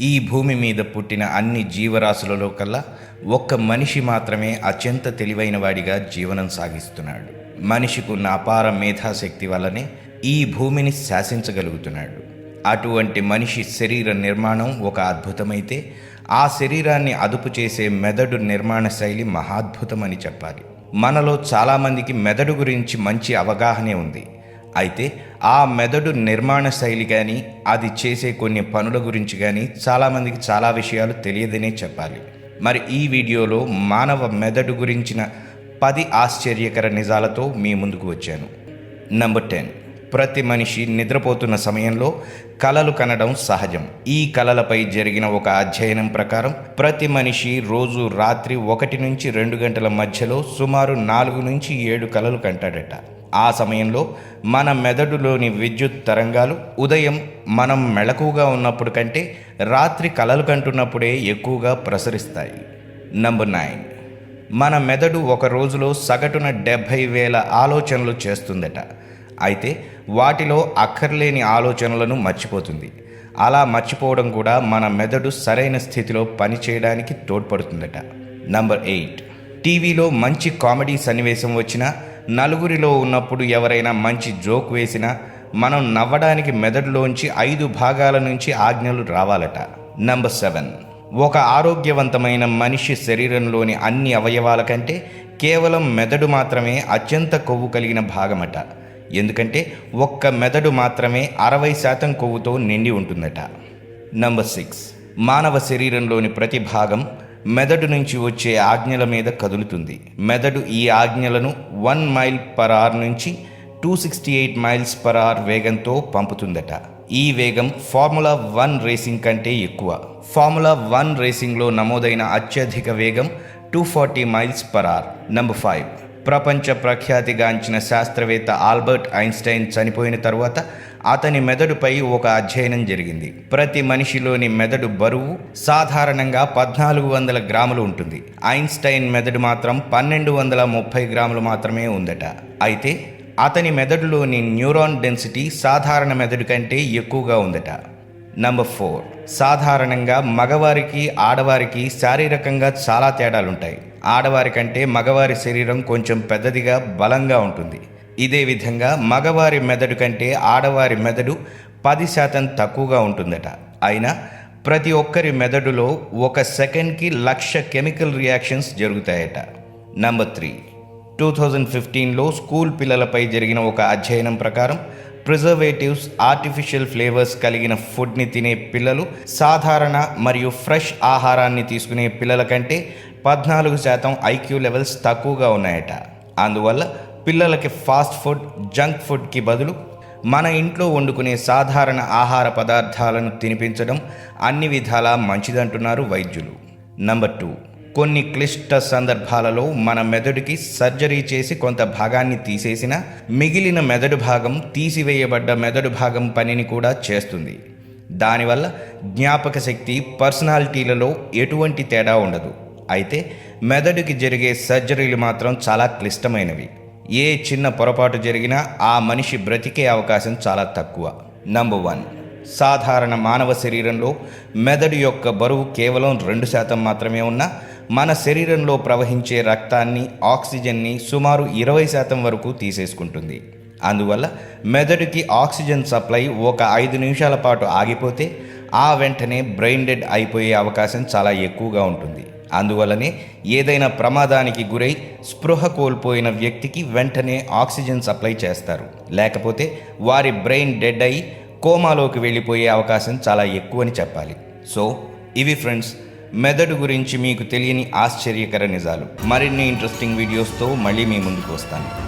ఈ భూమి మీద పుట్టిన అన్ని జీవరాశులలో కల్లా ఒక్క మనిషి మాత్రమే అత్యంత తెలివైన వాడిగా జీవనం సాగిస్తున్నాడు. మనిషికున్న అపార మేధాశక్తి వల్లనే ఈ భూమిని శాసించగలుగుతున్నాడు. అటువంటి మనిషి శరీర నిర్మాణం ఒక అద్భుతమైతే ఆ శరీరాన్ని అదుపు చేసే మెదడు నిర్మాణ శైలి మహాద్భుతమని చెప్పాలి. మనలో చాలామందికి మెదడు గురించి మంచి అవగాహనే ఉంది. అయితే ఆ మెదడు నిర్మాణ శైలి కానీ అది చేసే కొన్ని పనుల గురించి కానీ చాలామందికి చాలా విషయాలు తెలియదనే చెప్పాలి. మరి ఈ వీడియోలో మానవ మెదడు గురించిన పది ఆశ్చర్యకర నిజాలతో మీ ముందుకు వచ్చాను. నంబర్ టెన్ ప్రతి మనిషి నిద్రపోతున్న సమయంలో కలలు కనడం సహజం. ఈ కలలపై జరిగిన ఒక అధ్యయనం ప్రకారం ప్రతి మనిషి రోజు రాత్రి ఒకటి నుంచి రెండు గంటల మధ్యలో సుమారు నాలుగు నుంచి ఏడు కలలు కంటాడట. ఆ సమయంలో మన మెదడులోని విద్యుత్ తరంగాలు ఉదయం మనం మెళకువగా ఉన్నప్పుడు కంటే రాత్రి కలలు కంటున్నప్పుడే ఎక్కువగా ప్రసరిస్తాయి. నంబర్ నైన్ మన మెదడు ఒక రోజులో సగటున డెబ్భై వేల ఆలోచనలు చేస్తుందట. అయితే వాటిలో అక్కర్లేని ఆలోచనలను మర్చిపోతుంది. అలా మర్చిపోవడం కూడా మన మెదడు సరైన స్థితిలో పనిచేయడానికి తోడ్పడుతుందట. నంబర్ ఎయిట్ టీవీలో మంచి కామెడీ సన్నివేశం వచ్చినా నలుగురిలో ఉన్నప్పుడు ఎవరైనా మంచి జోక్ వేసినా మనం నవ్వడానికి మెదడులోంచి ఐదు భాగాల నుంచి ఆజ్ఞలు రావాలట. నంబర్ సెవెన్ ఒక ఆరోగ్యవంతమైన మనిషి శరీరంలోని అన్ని అవయవాల కంటే కేవలం మెదడు మాత్రమే అత్యంత కొవ్వు కలిగిన భాగమట. ఎందుకంటే ఒక్క మెదడు మాత్రమే అరవై శాతం కొవ్వుతో నిండి ఉంటుందట. నంబర్ సిక్స్ మానవ శరీరంలోని ప్రతి భాగం మెదడు నుంచి వచ్చే ఆజ్ఞల మీద కదులుతుంది. మెదడు ఈ ఆజ్ఞలను వన్ మైల్ పర్ అవర్ నుంచి two sixty eight miles per hour వేగంతో పంపుతుందట. ఈ వేగం ఫార్ములా వన్ రేసింగ్ కంటే ఎక్కువ. ఫార్ములా వన్ రేసింగ్లో నమోదైన అత్యధిక వేగం two forty miles per hour. Number five. ప్రపంచ ప్రఖ్యాతిగాంచిన శాస్త్రవేత్త ఆల్బర్ట్ ఐన్స్టైన్ చనిపోయిన తరువాత అతని మెదడుపై ఒక అధ్యయనం జరిగింది. ప్రతి మనిషిలోని మెదడు బరువు సాధారణంగా పద్నాలుగు వందల గ్రాములు ఉంటుంది. ఐన్స్టైన్ మెదడు మాత్రం పన్నెండు వందల ముప్పై గ్రాములు మాత్రమే ఉందట. అయితే అతని మెదడులోని న్యూరాన్ డెన్సిటీ సాధారణ మెదడు కంటే ఎక్కువగా ఉందట. నంబర్ ఫోర్ సాధారణంగా మగవారికి ఆడవారికి శారీరకంగా చాలా తేడాలుంటాయి. ఆడవారి కంటే మగవారి శరీరం కొంచెం పెద్దదిగా బలంగా ఉంటుంది. ఇదే విధంగా మగవారి మెదడు కంటే ఆడవారి మెదడు పది శాతం తక్కువగా ఉంటుందట. అయినా ప్రతి ఒక్కరి మెదడులో ఒక సెకండ్కి లక్ష కెమికల్ రియాక్షన్స్ జరుగుతాయట. నంబర్ త్రీ టూ థౌజండ్ ఫిఫ్టీన్లో స్కూల్ పిల్లలపై జరిగిన ఒక అధ్యయనం ప్రకారం ప్రిజర్వేటివ్స్ ఆర్టిఫిషియల్ ఫ్లేవర్స్ కలిగిన ఫుడ్ని తినే పిల్లలు సాధారణ మరియు ఫ్రెష్ ఆహారాన్ని తీసుకునే పిల్లల కంటే పద్నాలుగు శాతం ఐక్యూ లెవెల్స్ తక్కువగా ఉన్నాయట. అందువల్ల పిల్లలకి ఫాస్ట్ ఫుడ్ జంక్ ఫుడ్కి బదులు మన ఇంట్లో వండుకునే సాధారణ ఆహార పదార్థాలను తినిపించడం అన్ని విధాలా మంచిదంటున్నారు వైద్యులు. నంబర్ టూ కొన్ని క్లిష్ట సందర్భాలలో మన మెదడుకి సర్జరీ చేసి కొంత భాగాన్ని తీసేసిన మిగిలిన మెదడు భాగం తీసివేయబడ్డ మెదడు భాగం పనిని కూడా చేస్తుంది. దానివల్ల జ్ఞాపక శక్తి పర్సనాలిటీలలో ఎటువంటి తేడా ఉండదు. అయితే మెదడుకి జరిగే సర్జరీలు మాత్రం చాలా క్లిష్టమైనవి. ఏ చిన్న పొరపాటు జరిగినా ఆ మనిషి బ్రతికే అవకాశం చాలా తక్కువ. Number one. సాధారణ మానవ శరీరంలో మెదడు యొక్క బరువు కేవలం రెండు శాతం మాత్రమే ఉన్నా మన శరీరంలో ప్రవహించే రక్తాన్ని ఆక్సిజన్ని సుమారు ఇరవై శాతం వరకు తీసేసుకుంటుంది. అందువల్ల మెదడుకి ఆక్సిజన్ సప్లై ఒక ఐదు నిమిషాల పాటు ఆగిపోతే ఆ వెంటనే బ్రెయిన్ డెడ్ అయిపోయే అవకాశం చాలా ఎక్కువగా ఉంటుంది. అందువల్లనే ఏదైనా ప్రమాదానికి గురై స్పృహ కోల్పోయిన వ్యక్తికి వెంటనే ఆక్సిజన్ సప్లై చేస్తారు. లేకపోతే వారి బ్రెయిన్ డెడ్ అయి కోమాలోకి వెళ్ళిపోయే అవకాశం చాలా ఎక్కువని చెప్పాలి. సో ఇవి ఫ్రెండ్స్ మెదడు గురించి మీకు తెలియని ఆశ్చర్యకర నిజాలు. మరిన్ని ఇంట్రెస్టింగ్ వీడియోస్తో మళ్ళీ మీ ముందుకు వస్తాను.